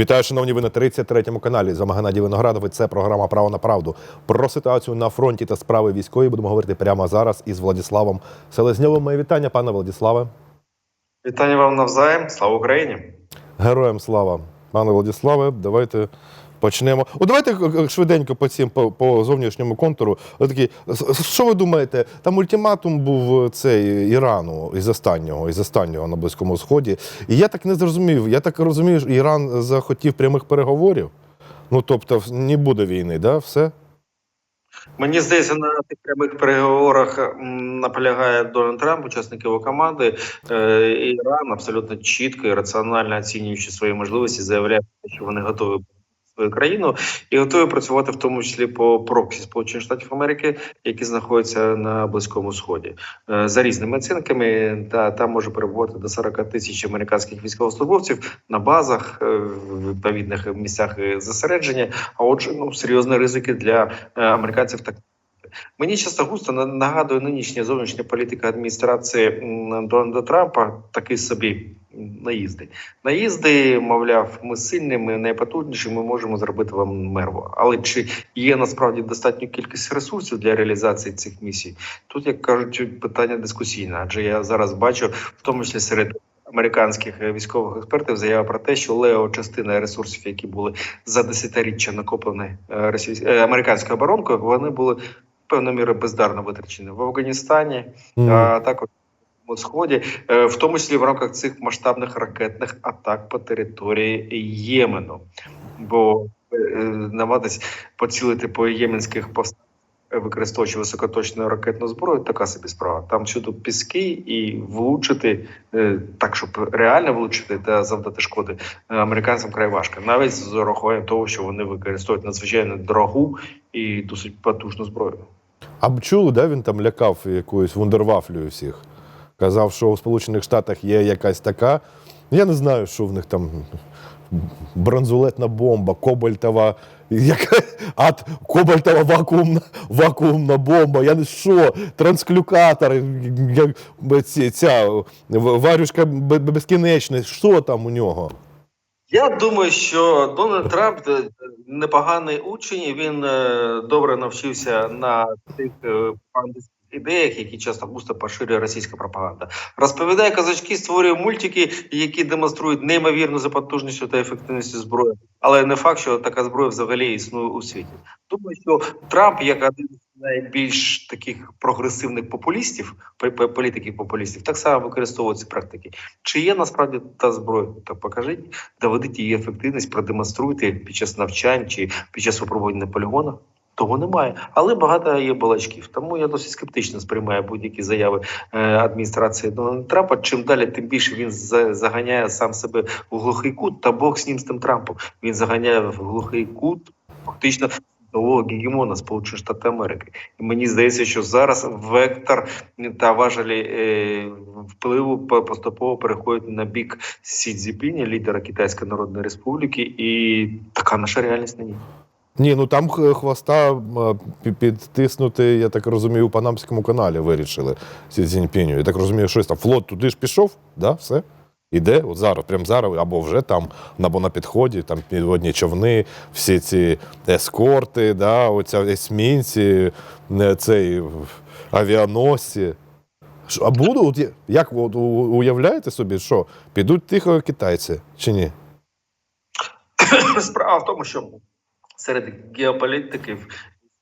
Вітаю, шановні, ви на 33-му каналі. З вами Геннадій Виноградов. і Це програма Право на правду. Про ситуацію на фронті та справи військові будемо говорити прямо зараз із Владиславом Селезньовим. Моє вітання, пане Владиславе. Вітання вам навзаєм. Слава Україні! Героям слава. Пане Владиславе, давайте почнемо. О, давайте е, швиденько по цим по, по зовнішньому контуру. Отакі, с- що ви думаєте? Там ультиматум був е, цей Ірану із останнього, із останнього на Близькому Сході. І я так не зрозумів. Я так розумію, що Іран захотів прямих переговорів. Ну тобто, не буде війни, да? Все? Мені здається, на тих прямих переговорах наполягає Дональд Трамп, учасник його команди. Е, Іран абсолютно чітко і раціонально оцінюючи свої можливості, заявляє, що вони готові свою країну і готові працювати в тому числі по проксі Сполучених Штатів Америки, які знаходяться на близькому сході. Е, За різними оцінками, та там може перебувати до 40 тисяч американських військовослужбовців на базах е, в відповідних місцях засередження. зосередження. А отже, ну серйозні ризики для е, американців так. Мені часто густо на- нагадує нинішня зовнішня політика адміністрації Дональда Трампа такий собі наїзди. Наїзди, мовляв, ми сильні, ми найпотужніші, ми можемо зробити вам мерво. Але чи є насправді достатньо кількість ресурсів для реалізації цих місій? Тут, як кажуть, питання дискусійне, адже я зараз бачу, в тому числі серед американських е, військових експертів, заява про те, що лео частина ресурсів, які були за десятиріччя накоплені е, російсь... е, американською оборонкою, вони були певною мірою бездарно витрачені в Афганістані, а також на сході, е, в тому числі в рамках цих масштабних ракетних атак по території Ємену. Бо е, намагатись поцілити по єменських повстанцях, е, використовуючи високоточну ракетну зброю, така собі справа. Там щодо піски і влучити так, щоб реально влучити та завдати шкоди американцям край важко, навіть з урахуванням того, що вони використовують надзвичайно дорогу і досить потужну зброю. А б чули, да, він там лякав якоюсь вундервафлею всіх. Казав, що у Сполучених Штатах є якась така. Я не знаю, що в них там бронзулетна бомба, кобальтова, яка, ад, кобальтова вакуумна, вакуумна бомба. Я не що, трансклюкатор, ця варюшка безкінечна. Що там у нього? Я думаю, що Дональд Трамп е, непоганий учень. Він е, добре навчився на тих е, пропагандистських ідеях, які часто густо поширює російська пропаганда. Розповідає казачки, створює мультики, які демонструють неймовірну запотужністю та ефективністю зброї. Але не факт, що така зброя взагалі існує у світі. Думаю, що Трамп, як один з найбільш таких прогресивних популістів, пол- пол- політиків популістів, так само використовує ці практики. Чи є насправді та зброя? Так покажіть доведіть її ефективність, продемонструйте під час навчань чи під час випробування на полігонах. Того немає, але багато є балачків. Тому я досить скептично сприймаю будь-які заяви е, адміністрації Дональда Трампа. Чим далі, тим більше він за- заганяє сам себе в глухий кут. Та Бог з ним з тим Трампом. Він заганяє в глухий кут фактично світового гегемона Сполучених Штатів Америки. І мені здається, що зараз вектор та важелі е, впливу поступово переходять на бік Сі Цзіпіня, лідера Китайської Народної Республіки, і така наша реальність нині. Ні, ну там хвоста підтиснути, я так розумію, у Панамському каналі вирішили Сі Цзіньпіню. Я так розумію, щось там флот туди ж пішов, да, все? Іде, от зараз, прямо зараз, або вже там, або на підході, там підводні човни, всі ці ескорти, да, оця есмінці, цей авіаносці. А буде, от, як от, уявляєте собі, що підуть тихо китайці чи ні? Справа в тому, що серед геополітиків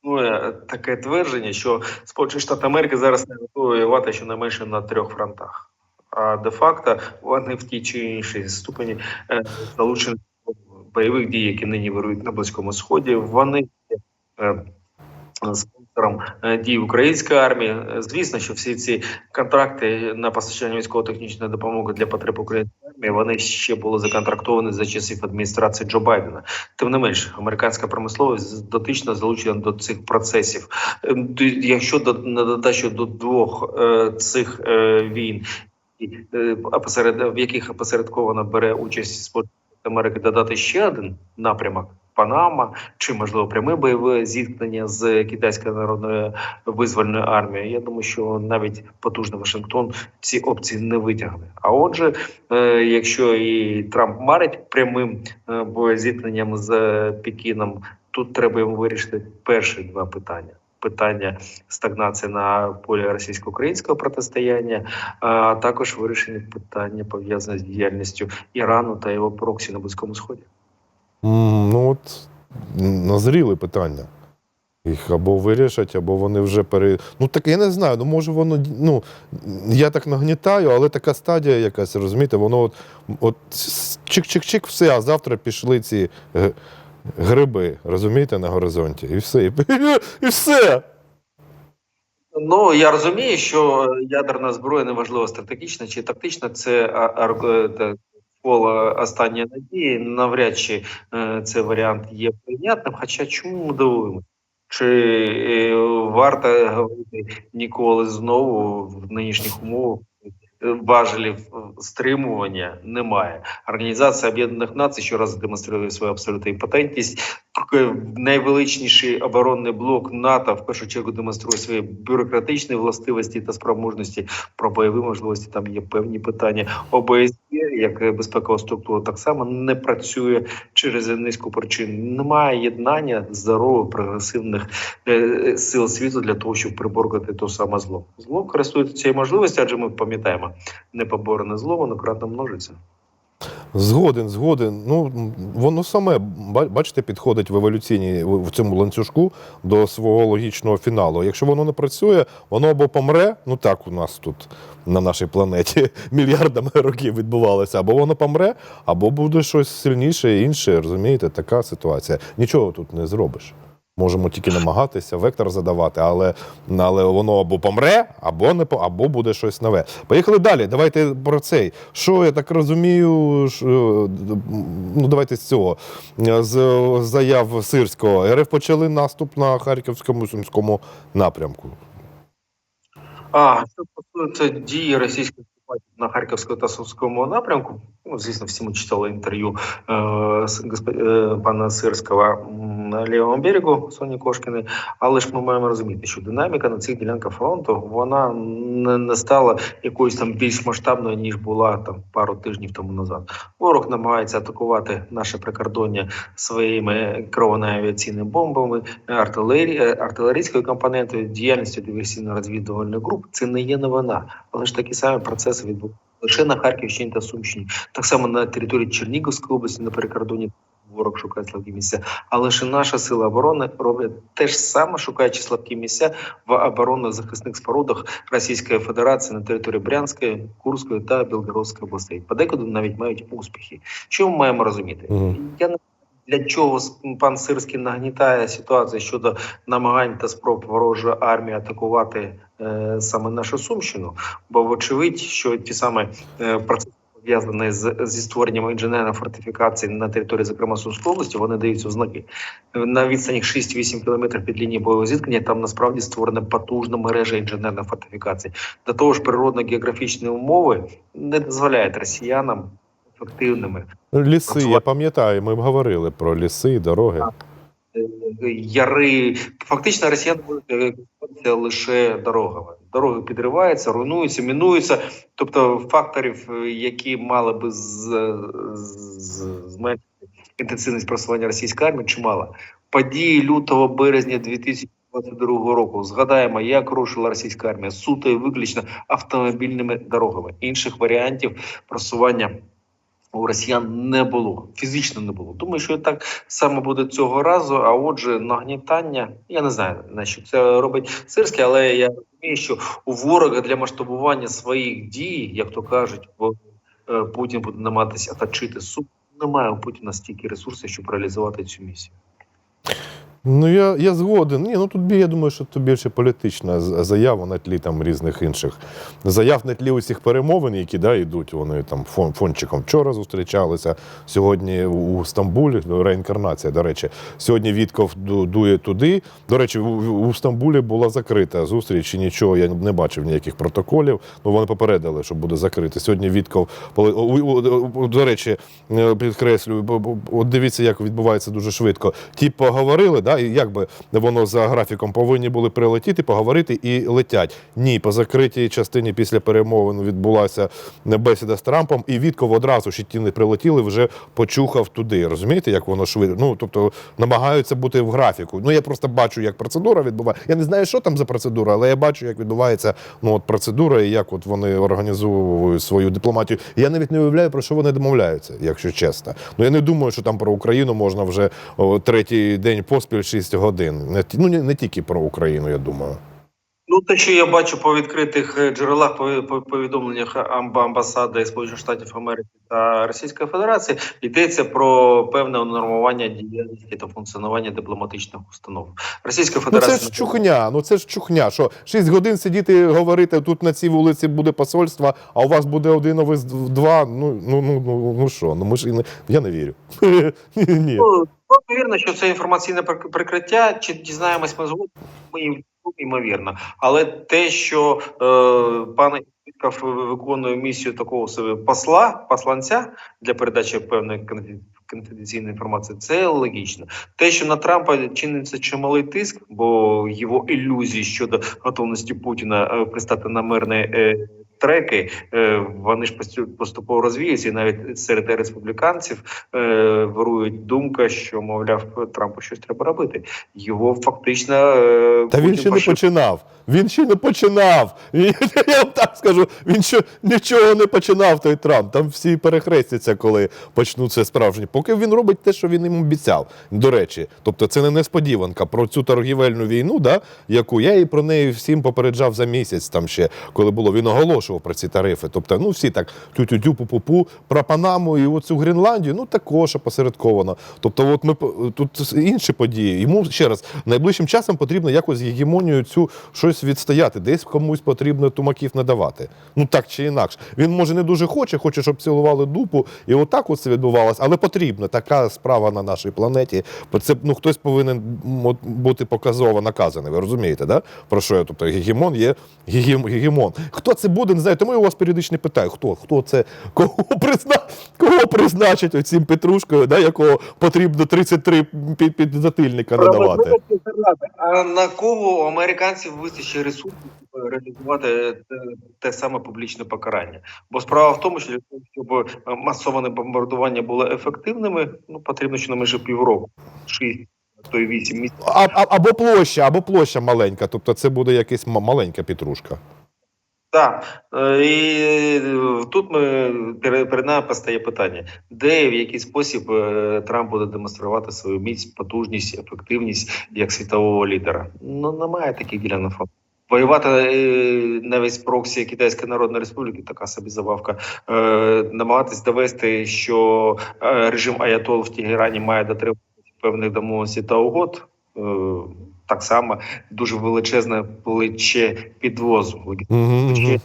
існує таке твердження, що Сполучені Штати Америки зараз не готові воювати щонайменше на трьох фронтах. А де-факто вони в тій чи іншій ступені е, залучені до бойових дій, які нині вирують на Близькому Сході. Вони е, спонсором е, дій української армії. Звісно, що всі ці контракти на постачання військово-технічної допомоги для потреб української армії вони ще були законтрактовані за часів адміністрації Джо Байдена. Тим не менш, американська промисловість дотично залучена до цих процесів. Е, Якщо до на додачу до двох е, цих е, війн, е, в яких опосередковано бере участь Америки, додати ще один напрямок Панама, чи можливо пряме бойове зіткнення з китайською народною визвольною армією. Я думаю, що навіть потужний Вашингтон ці опції не витягне. А отже, е, якщо і Трамп марить прямим е, боєзіткненням з е, Пекіном, тут треба йому вирішити перші два питання. Питання стагнації на полі російсько-українського протистояння, а також вирішення питання пов'язане з діяльністю Ірану та його проксі на Близькому Сході. Ну от назріли питання. Їх або вирішать, або вони вже пере. Ну так я не знаю. Ну може воно ну я так нагнітаю, але така стадія якась, розумієте, воно от, от чик-чик-чик, все, а завтра пішли ці гриби, розумієте, на горизонті. І все. І, і все. Ну я розумію, що ядерна зброя неважливо стратегічна чи тактична, це а- арг- коло останньої надії. Навряд чи е, цей варіант є прийнятним. Хоча чому ми дивуємося? Чи е, варто говорити ніколи знову в нинішніх умовах? е, Важелів стримування немає. Організація Об'єднаних Націй щораз демонструє свою абсолютну імпотентність. Найвеличніший оборонний блок НАТО в першу чергу демонструє свої бюрократичні властивості та спроможності. Про бойові можливості там є певні питання. ОБСЄ, як безпекова структура, так само не працює через низку причин. Немає єднання здорових прогресивних е, сил світу для того, щоб приборкати то саме зло. Зло користується цією можливістю, адже ми пам'ятаємо, непоборене зло, воно кратно множиться. Згоден, згоден. Ну воно саме ба- бачите, підходить в еволюційній в цьому ланцюжку до свого логічного фіналу. Якщо воно не працює, воно або помре. Ну так у нас тут на нашій планеті мільярдами років відбувалося, або воно помре, або буде щось сильніше, інше. Розумієте, така ситуація. Нічого тут не зробиш. Можемо тільки намагатися вектор задавати, але, але воно або помре, або не або буде щось нове. Поїхали далі. Давайте про цей. Що я так розумію? що, ну давайте з цього з заяв сирського РФ почали наступ на харківському сумському напрямку. А що стосується дії російських окупантів на харківському та сумському напрямку, ну звісно, всі ми читали інтерв'ю е, е, пана Сирського на лівому берегу Соні Кошкіної, але ж ми маємо розуміти, що динаміка на цих ділянках фронту вона не, стала якоюсь там більш масштабною ніж була там пару тижнів тому назад. Ворог намагається атакувати наше прикордоння своїми керованими бомбами, артилерії, е, артилерійською компонентою, діяльністю диверсійно-розвідувальних груп. Це не є новина, але ж такі самі процеси відбуваються лише на Харківщині та Сумщині, так само на території Чернігівської області на перекордоні. Ворог шукає слабкі місця, але ж наша сила оборони роблять те ж саме, шукаючи слабкі місця в оборонно захисних спорудах Російської Федерації на території Брянської, Курської та Білгородської областей. Подекуди навіть мають успіхи. Що ми маємо розуміти? Я не для чого пан Сирський нагнітає ситуацію щодо намагань та спроб ворожої армії атакувати е, саме нашу Сумщину, бо вочевидь, що ті саме е, процеси пов'язані з зі створенням інженерних фортифікацій на території, зокрема Сумської області, вони дають ознаки на відстані 6-8 кілометрів під лінією бойового зіткнення. Там насправді створена потужна мережа інженерних фортифікацій. До того ж, природно-географічні умови не дозволяють росіянам ефективними Ліси, я пам'ятаю, ми говорили про ліси дороги. е, яри. Фактично, росіяни будуть е, користуватися лише дорогами. Дороги підриваються, руйнуються, мінуються. Тобто факторів, е, які мали би зменшити інтенсивність просування російської армії, чимало. Події лютого березня 2022 року. Згадаємо, як рушила російська армія суто і виключно автомобільними дорогами. Інших варіантів просування у росіян не було, фізично не було. Думаю, що так само буде цього разу. А отже, нагнітання. Я не знаю, на що це робить Сирський, але я розумію, що у ворога для масштабування своїх дій, як то кажуть, бо е, Путін буде намагатися оточити суд. Немає у Путіна стільки ресурсів, щоб реалізувати цю місію. Ну я, я згоден. Ні, ну тут я думаю, що це більше політична заява на тлі там різних інших заяв на тлі усіх перемовин, які да, йдуть. Вони там фон, фончиком вчора зустрічалися. Сьогодні у Стамбулі реінкарнація. До речі, сьогодні Вітков дує туди. До речі, у, у Стамбулі була закрита зустріч. і Нічого я не бачив ніяких протоколів. Ну вони попередили, що буде закрите. Сьогодні Вітков до речі, е, підкреслюю, от дивіться, як відбувається дуже швидко. Ті поговорили, да, і як би воно за графіком повинні були прилетіти, поговорити і летять. Ні, по закритій частині після перемовин відбулася бесіда з Трампом, і Вітков одразу ще ті не прилетіли, вже почухав туди. Розумієте, як воно швидко? Ну тобто намагаються бути в графіку. Ну я просто бачу, як процедура відбувається. Я не знаю, що там за процедура, але я бачу, як відбувається ну от процедура і як от вони організовують свою дипломатію. Я навіть не уявляю, про що вони домовляються, якщо чесно. Ну я не думаю, що там про Україну можна вже о, третій день поспіль 6 годин. Не ну не, не тільки про Україну, я думаю. Ну, те, що я бачу по відкритих е, джерелах, по, по повідомленнях амба- амбасади Сполучених Штатів Америки та Російської Федерації, йдеться про певне унормування діяльності та функціонування дипломатичних установ. Російська Ну це ж чухня, ну це ж чухня. Що 6 годин сидіти говорити, тут на цій вулиці буде посольство, а у вас буде один, а ви два. Ну ну ну ну ну що? Ну ми ж і не я не вірю. Ні. Ну, ймовірно, що це інформаційне прик- прикриття. Чи дізнаємось ми згодом? Ми ймовірно. Але те, що е, пан Вітков виконує місію такого себе посла, посланця для передачі певної конфі- конфіденційної інформації, це логічно. Те, що на Трампа чиниться чималий тиск, бо його ілюзії щодо готовності Путіна е, пристати на мирне. е, треки, е, вони ж посту- поступово розвіються, і навіть серед республіканців е, вирують думка, що мовляв Трампу щось треба робити. Його фактично е, Та він ще не починав. Він ще не починав. Я вам так скажу, він ще нічого не починав, той Трамп. Там всі перехрестяться, коли почнуться справжні. Поки він робить те, що він їм обіцяв. До речі, тобто це не несподіванка про цю торгівельну війну, да, яку я і про неї всім попереджав за місяць, там ще коли було. Він оголошував про ці тарифи. Тобто, ну всі так тю-тю-тю, пу-пу-пу, про Панаму і оцю Гренландію, ну також опосередковано. Тобто, от ми тут інші події. Йому ще раз найближчим часом потрібно якось гегемонію цю щось відстояти. Десь комусь потрібно тумаків надавати. Ну так чи інакше. Він може не дуже хоче, хоче, щоб цілували дупу, і отак от це відбувалося. Але потрібно така справа на нашій планеті. Це ну хтось повинен бути показово наказаний. Ви розумієте, да? Про що я? Тобто гегемон є гегем, гегемон. Хто це буде, не знаю. Тому я у вас періодично питаю, хто, хто це, кого призна, кого призначить оцім Петрушкою, да, якого потрібно 33 під, підзатильника надавати. А на кого у американців вистачить ресурсів, реалізувати те, те саме публічне покарання? Бо справа в тому, що для того, щоб масоване бомбардування було ефективними, ну потрібно щонайменше півроку, шість, а то й вісім місяців. А, а, або площа, або площа маленька. Тобто це буде якась маленька Петрушка. Так, е, і е, тут ми перед нами постає питання, де в який спосіб е, Трамп буде демонструвати свою міць, потужність, ефективність як світового лідера. Ну немає таких ділянок. Воювати навіть з проксі Китайської Народної Республіки, така собі забавка. Намагатись довести, що режим Аятол в Тегерані має дотримуватися певних домовленостей та угод. Так само дуже величезне плече підвозу. Угу,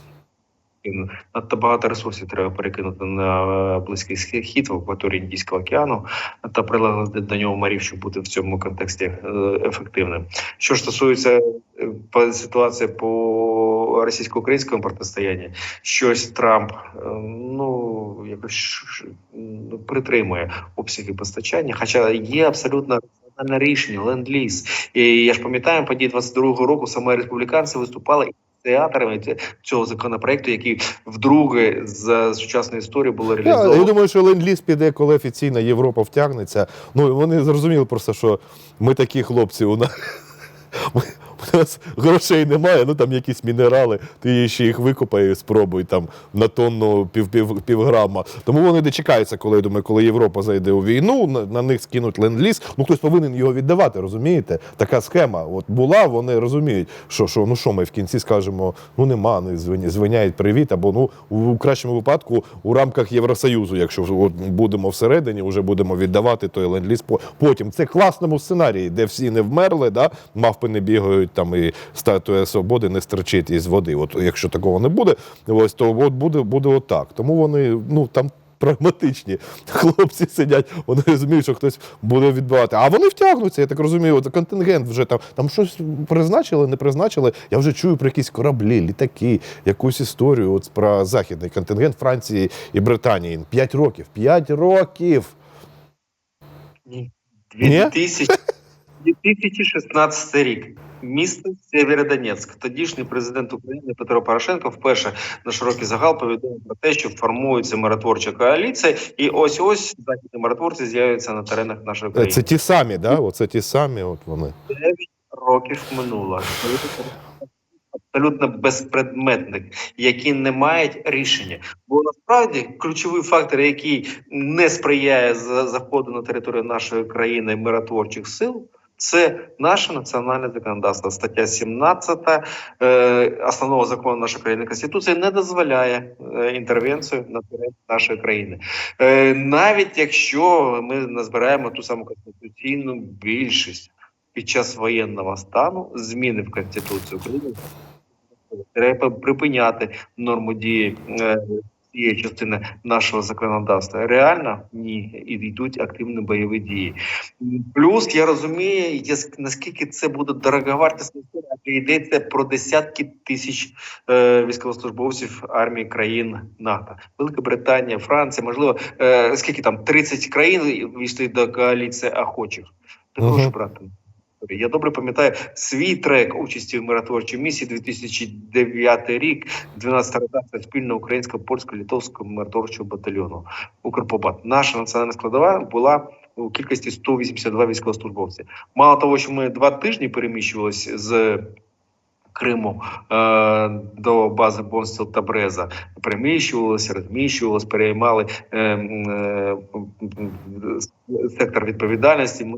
Надто багато ресурсів треба перекинути на е, близький схід в акваторії Індійського океану та прилеглих до нього морів, щоб бути в цьому контексті е, ефективним. Що ж стосується е, по- ситуації по російсько-українському протистоянні, щось Трамп ну якось ну, притримує обсяги постачання, хоча є абсолютно раціональне рішення ленд-ліз. І я ж пам'ятаю, події 22-го року саме республіканці виступали ініціаторами цього законопроекту, який вдруге з сучасної історії було Я, я думаю, що ленд-ліз піде, коли офіційно Європа втягнеться. Ну, вони зрозуміли просто, що ми такі хлопці. У нас, ми, нас грошей немає, ну там якісь мінерали, ти ще їх викопай спробуй там на тонну пів, пів. Тому вони дочекаються, коли я думаю, коли Європа зайде у війну, на, на них скинуть ленд-ліз. Ну хтось повинен його віддавати, розумієте? Така схема. От була, вони розуміють, що, що ну що ми в кінці скажемо, ну нема, не звиня- звиняють привіт, або ну у кращому випадку у рамках Євросоюзу, якщо от будемо всередині, вже будемо віддавати той ленд-ліз по- потім. Це класному сценарії, де всі не вмерли, да? мавпи не бігають там і статуя свободи не стерчить із води. От якщо такого не буде, ось то от буде, буде отак. Тому вони ну там. Прагматичні хлопці сидять, вони розуміють, що хтось буде відбивати. А вони втягнуться, я так розумію. От контингент вже там там щось призначили, не призначили. Я вже чую про якісь кораблі, літаки, якусь історію. От про західний контингент Франції і Британії. П'ять років. П'ять років. Ні. Ні? 2000 2016 рік. Місто Сєвєродонецьк. Тодішній президент України Петро Порошенко вперше на широкий загал повідомив про те, що формується миротворча коаліція, і ось ось західні миротворці з'являються на теренах нашої Е, країни. Це ті самі, да? Оце ті самі, от вони. 9 років минуло. Абсолютно безпредметних, які не мають рішення. Бо насправді ключовий фактор, який не сприяє за- заходу на територію нашої країни миротворчих сил. Це наше національне законодавство. Стаття 17 е, основного закону нашої країни Конституції не дозволяє е, інтервенцію на території нашої країни. Е, навіть якщо ми назбираємо ту саму конституційну більшість під час воєнного стану, зміни в Конституцію України треба припиняти норму дії е, цієї частини нашого законодавства. Реально ні, і йдуть активні бойові дії. Плюс я розумію, я наскільки це буде дороговартісна історія, йдеться про десятки тисяч е, військовослужбовців армії країн НАТО, Велика Британія, Франція, можливо, е, скільки там 30 країн війшли до коаліції охочих. Також Мгм. брати. Я добре пам'ятаю свій трек участі в миротворчій місії 2009 рік, 12 редакція спільно українсько польсько литовського миротворчого батальйону Укрпобат. Наша національна складова була у кількості 182 військовослужбовці. Мало того, що ми два тижні переміщувалися з Криму е, до бази Бонстіл та Бреза переміщувалися, розміщувалися, переймали е, е, сектор відповідальності.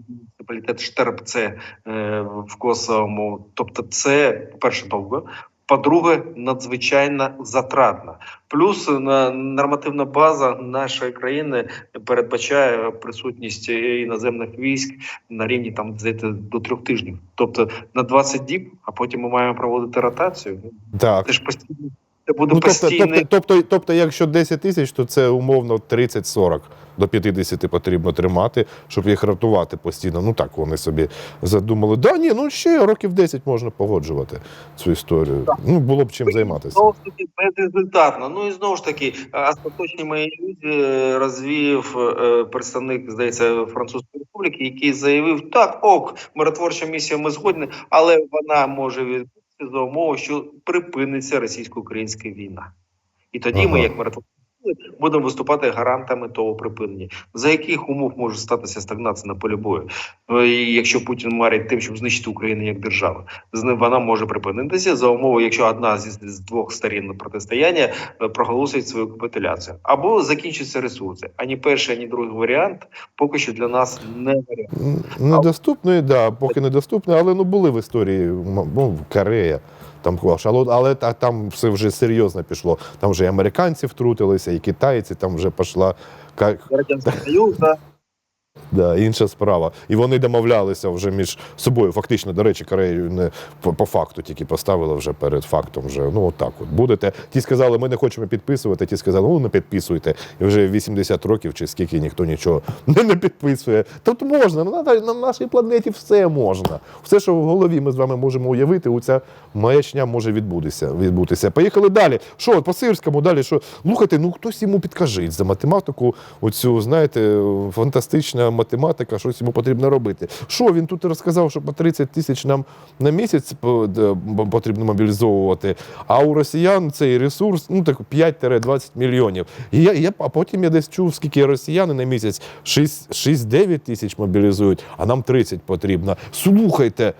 Муніципалітет Штербце е, в Косовому. Тобто, це по-перше, довго. По-друге, надзвичайно затратно. Плюс нормативна база нашої країни передбачає присутність іноземних військ на рівні там до трьох тижнів. Тобто на 20 діб, а потім ми маємо проводити ротацію. Так. Це ж постійно це буде Ну, тобто, постійний. тобто, тобто, тобто, якщо 10 тисяч, то це умовно 30-40 до 50 потрібно тримати, щоб їх рятувати постійно. Ну так вони собі задумали. Да, ні, ну ще років 10 можна погоджувати цю історію. Ну було б чим займатися. Знову ж таки безрезультатно. Ну і знову ж таки, а, остаточні мої ілюзії е, розвіяв е, представник, здається, Французької республіки, який заявив: так, ок, миротворча місія, ми згодні, але вона може відбутися за умови, що припиниться російсько-українська війна. І тоді Ага. ми, як миротворці, будемо виступати гарантами того припинення. За яких умов може статися стагнація на полі бою? Е, Якщо Путін марить тим, щоб знищити Україну як державу, з ним вона може припинитися за умови, якщо одна з двох сторін протистояння е, проголосить свою капітуляцію, або закінчаться ресурси. Ані перший, ані другий варіант поки що для нас не варіант. М, Недоступної, да, поки недоступної, але ну були в історії ну, Корея. Там клаш, але, та- там все вже серйозно пішло. Там вже і американці втрутилися, і китайці, там вже пішла Радянський Союз, да, Да, інша справа. І вони домовлялися вже між собою. Фактично, до речі, Корею не по, по факту тільки поставили вже перед фактом. Вже ну отак. От будете. Ті сказали, ми не хочемо підписувати. Ті сказали, ну не підписуйте. І вже 80 років чи скільки ніхто нічого не, не підписує. Тобто можна на, на, на нашій планеті все можна. Все, що в голові ми з вами можемо уявити, у ця маячня може відбутися. відбутися. Поїхали далі. Що по сирському далі? Що слухайте, ну хтось йому підкажіть за математику. Оцю знаєте, фантастична математика, щось йому потрібно робити. Що він тут розказав, що по 30 тисяч нам на місяць потрібно мобілізовувати, а у росіян цей ресурс ну так 5-20 мільйонів. І я, я, а потім я десь чув, скільки росіяни на місяць 6 6-9 тисяч мобілізують, а нам 30 потрібно. Слухайте,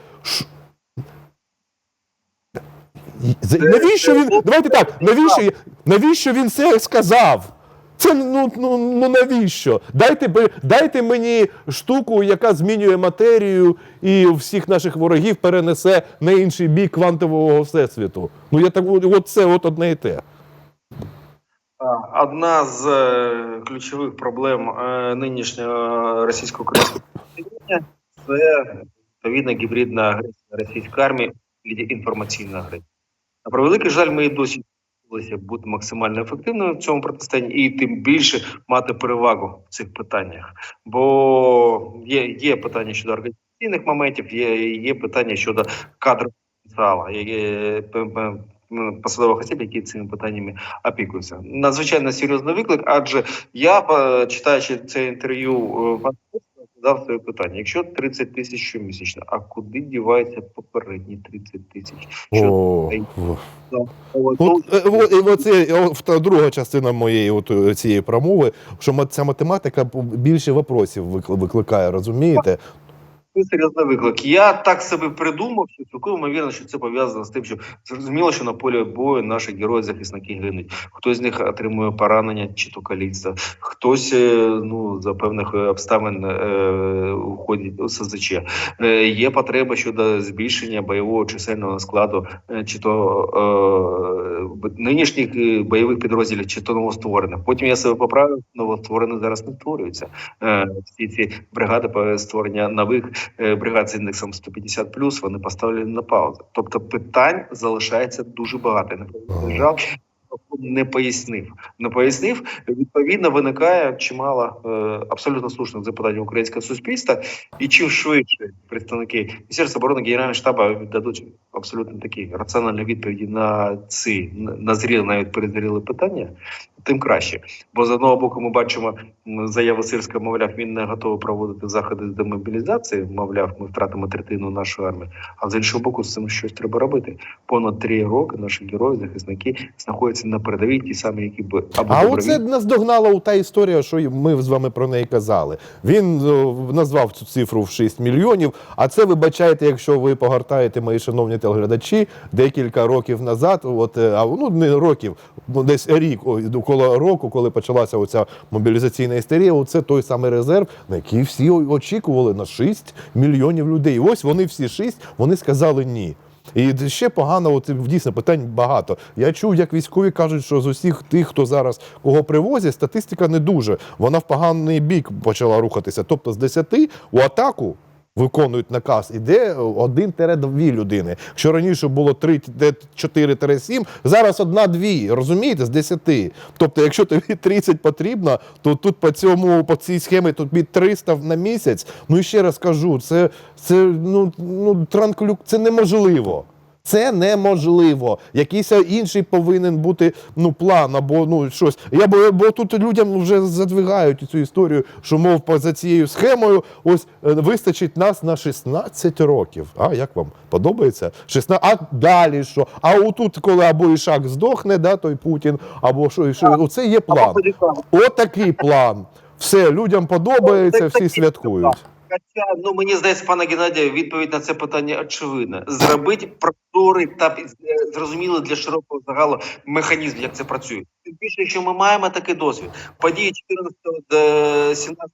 Навіщо він. Давайте так, навіщо, навіщо він це сказав? Це ну, ну, ну навіщо? Дайте, дайте мені штуку, яка змінює матерію і всіх наших ворогів перенесе на інший бік квантового всесвіту. Ну я так от це от одне і те. Одна з е, ключових проблем е, нинішнього російсько-українського протистояння – це відповідна гібридна агресія російської армії в віді інформаційної агресії. На превеликий жаль, ми і досі намагалися бути максимально ефективними в цьому протистоянні і тим більше мати перевагу в цих питаннях. Бо є, є питання щодо організаційних моментів, є, є питання щодо кадрового потенціалу, пе- пе- м, посадових осіб, які цими питаннями опікуються. Надзвичайно серйозний виклик, адже я, е, читаючи це інтерв'ю е, задав своє питання: якщо 30 тисяч щомісячно, а куди діваються попередні 30 тисяч? Що це? е, друга частина моєї от, е, цієї промови, що ця математика більше вопросів викликає, розумієте? Це серйозний виклик. Я так себе придумав, що цілком ймовірно, що це пов'язано з тим, що зрозуміло, що на полі бою наші герої-захисники гинуть. Хтось з них отримує поранення чи то каліцтва, хтось е, ну за певних е, обставин е, уходить у СЗЧ. Е, є потреба щодо збільшення бойового чисельного складу, е, чи то е, нинішніх е, бойових підрозділів, чи то новостворених. Потім я себе поправив, новостворених зараз не створюються. Е, всі ці бригади по створення нових бригад з індексом 150 вони поставлені на паузу. Тобто питань залишається дуже багато. Ага. Не жаль, не пояснив. Не пояснив. Відповідно, виникає чимало е, абсолютно слушних запитань українського суспільства, і чим швидше представники Міністерства оборони Генерального штабу дадуть абсолютно такі раціональні відповіді на ці назрілі, навіть перезріли питання, тим краще. Бо з одного боку, ми бачимо заяву Сирська, мовляв, він не готовий проводити заходи з демобілізації. Мовляв, ми втратимо третину нашої армії. А з іншого боку, з цим щось треба робити. Понад три роки наші герої, захисники знаходяться на передовій, ті самі, які би або А добровільно- оце наздогнала у та історія, що ми з вами про неї казали. Він назвав цю цифру в 6 мільйонів. А це вибачайте, якщо ви погортаєте, мої шановні телеглядачі, декілька років назад, от е, а ну не років, ну десь рік, коло року, коли почалася оця мобілізаційна істерія, оце той самий резерв, на який всі очікували на 6 мільйонів людей. І ось вони всі 6, вони сказали ні. І ще погано, от дійсно питань багато. Я чув, як військові кажуть, що з усіх тих, хто зараз кого привозять, статистика не дуже. Вона в поганий бік почала рухатися. Тобто з 10 у атаку. Виконують наказ, іде 1-2 людини. Якщо раніше було 3-4-7, зараз одна-дві, розумієте, з 10. Тобто, якщо тобі 30 потрібно, то тут по цьому, по цій схемі тобі 300 на місяць. Ну і ще раз кажу, це, це ну, ну транклюк, це неможливо. Це неможливо. Якийсь інший повинен бути ну план або ну щось. Я бо, бо тут людям вже задвигають цю історію, що мов по- за цією схемою, ось е, вистачить нас на 16 років. А як вам подобається? 16... А далі що? А отут, коли або Ішак здохне, да, той Путін, або що, що оце є план. От такий план. Все, людям подобається, всі святкують. Хоча, ну мені здається, пане Геннадію, відповідь на це питання очевидна. Зробити прозорий та е, зрозумілий для широкого загалу механізм, як це працює. Тим більше, що ми маємо такий досвід. Події 14 до 17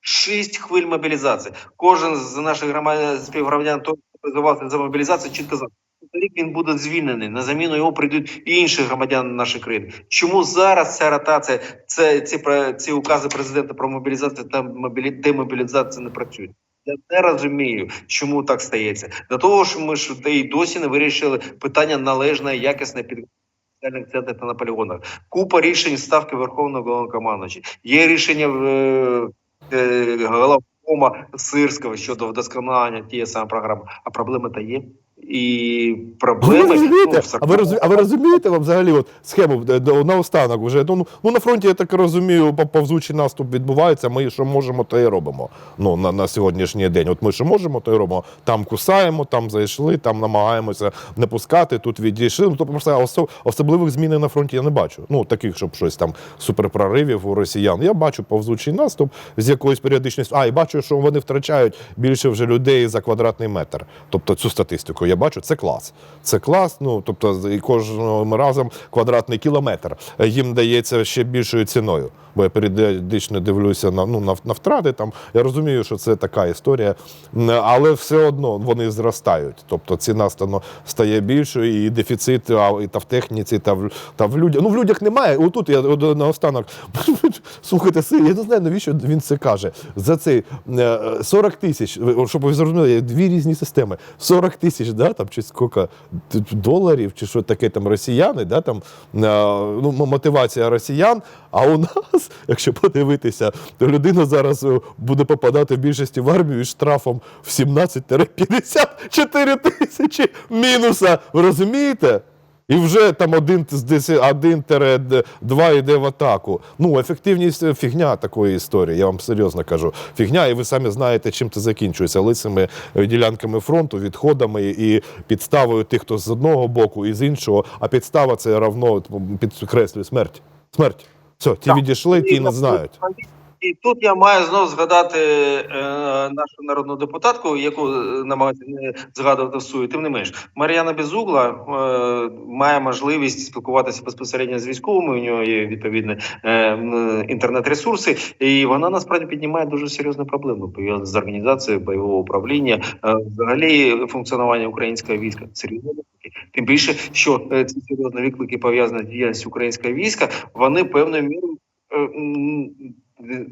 шість хвиль мобілізації. Кожен з наших громадян співгромадян, хто призивався за мобілізацію, чітко знав. Рік він буде звільнений. На заміну йому прийдуть і інші громадяни нашої країни. Чому зараз ця ротація, це ці ці укази президента про мобілізацію та мобілі, демобілізацію не працюють? Я не розумію, чому так стається. До того ж, ми ж й досі не вирішили питання належної якісної підготовки спеціальних центрів та на полігонах. Купа рішень ставки Верховного Головнокомандуюча. Є рішення е, е, головкома Сирського щодо вдосконалення тієї самої програми. А проблеми та є. І Ви проблеми розумієте? ну, А ви розумієте, а ви розумієте вам взагалі от схему е, до- наостанок вже? Ну, ну на фронті я так розумію, повзучий наступ відбувається. Ми що можемо, то і робимо. Ну на, на сьогоднішній день. От ми що можемо, то і робимо. Там кусаємо, там зайшли, там намагаємося не пускати, тут відійшли. Ну тобто просто осо- особливих змін на фронті я не бачу. Ну таких, щоб щось там суперпроривів у росіян. Я бачу повзучий наступ з якоюсь періодичністю. А і бачу, що вони втрачають більше вже людей за квадратний метр. Тобто цю статистику я бачу, це клас. Це клас. Ну тобто, і разом квадратний кілометр їм дається ще більшою ціною. Бо я періодично дивлюся на ну на, на втрати. Там я розумію, що це така історія, але все одно вони зростають. Тобто ціна стає більшою, і дефіцит а, і та в техніці, та в та в людях. Ну в людях немає. Отут я наостанок слухайте, си, я не знаю, навіщо він це каже. За цей е, 40 тисяч, щоб ви зрозуміли, дві різні системи. 40 тисяч, да, там чи скільки доларів, чи що таке там росіяни, да, там, е, ну, мотивація росіян. А у нас, якщо подивитися, то людина зараз е, буде попадати в більшості в армію із штрафом в 17-54 тисячі мінуса. Ви розумієте? І вже там один з один два йде в атаку. Ну, ефективність е, фігня такої історії, я вам серйозно кажу. Фігня, і ви самі знаєте, чим це закінчується. Лицими е, ділянками фронту, відходами і підставою тих, хто з одного боку і з іншого. А підстава це равно підкреслюю смерть. Смерть. Все, ті відійшли, ті не знають. І тут я маю знов згадати е, нашу народну депутатку, яку е, не згадувати в суї. Тим не менш, Мар'яна Безугла е, має можливість спілкуватися безпосередньо з військовими. У нього є відповідні е, інтернет-ресурси, і вона насправді піднімає дуже серйозну проблему пов'язану з організацією бойового управління, е, взагалі функціонування українського війська. Серйозно. Тим більше, що е, ці серйозні виклики пов'язані з діяльністю українського війська, вони певною мірою.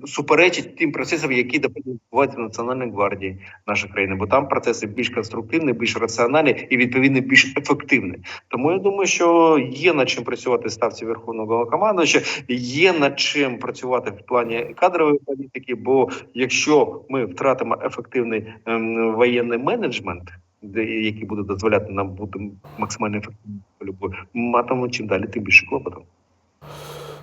Суперечить тим процесам, які відбуватися в Національній гвардії нашої країни, бо там процеси більш конструктивні, більш раціональні і відповідно більш ефективні. Тому я думаю, що є над чим працювати ставці верховного головнокомандуюча, є над чим працювати в плані кадрової політики. Бо якщо ми втратимо ефективний ем, воєнний менеджмент. Який буде дозволяти нам бути максимально ефективним по любою, матимемо чим далі, тим більше клопоту.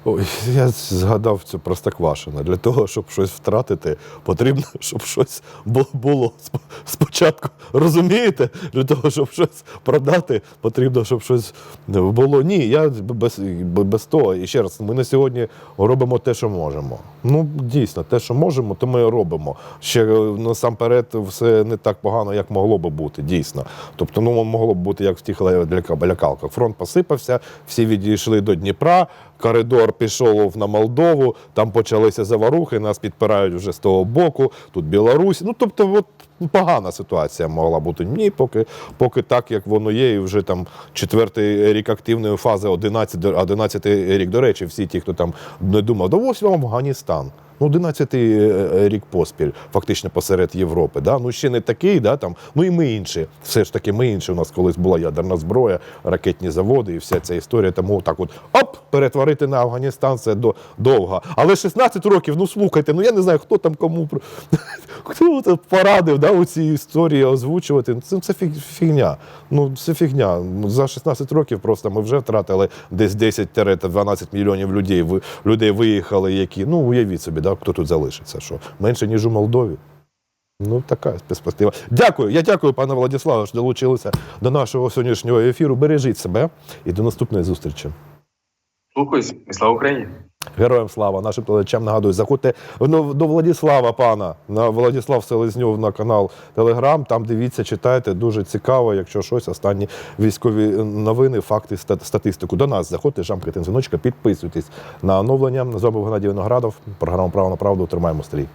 Я згадав це простоквашино. Для того, щоб щось втратити, потрібно, щоб щось бу- було сп- спочатку. Розумієте? Для того, щоб щось продати, потрібно, щоб щось було. Ні, я без, без того. І ще раз, ми на сьогодні робимо те, що можемо. Ну, дійсно, те, що можемо, то ми робимо. Ще е, насамперед все не так погано, як могло би бути, дійсно. Тобто, ну могло б бути як в тих ляка- лякалках. Фронт посипався, всі відійшли до Дніпра. Коридор пішов на Молдову, там почалися заварухи, нас підпирають вже з того боку, тут Білорусь. Ну тобто, от погана ситуація могла бути. Ні, поки, поки так, як воно є, і вже там четвертий рік активної фази, 11, 11 рік. До речі, всі ті, хто там не думав, да ось вам Афганістан. Ну, 11-й рік поспіль, фактично посеред Європи. Да? Ну, ще не такий, да, там, ну і ми інші. Все ж таки, ми інші. У нас колись була ядерна зброя, ракетні заводи і вся ця історія. Тому так от оп, перетворити на Афганістан це до, довго. Але 16 років, ну слухайте, ну я не знаю, хто там кому хто порадив да, у цій історії озвучувати. Це, це фігня. Ну, це фігня. Ну, За 16 років просто ми вже втратили десь 10-12 мільйонів людей. Людей виїхали, які, ну уявіть собі, да, хто тут залишиться. Що? Менше, ніж у Молдові. Ну, така перспектива. Дякую. Я дякую, пане Владиславе, що долучилися до нашого сьогоднішнього ефіру. Бережіть себе і до наступної зустрічі. Слухаюсь, і слава Україні! Героям слава, нашим телечам нагадую, заходьте до Владислава, пана, на Владислав Селезньов на канал Телеграм. Там дивіться, читайте, дуже цікаво, якщо щось, останні військові новини, факти, статистику. До нас заходьте, жамкайте дзвіночка, підписуйтесь на оновлення. З вами Геннадій Виноградов. Програма Право на правду. Тримаємо стрій.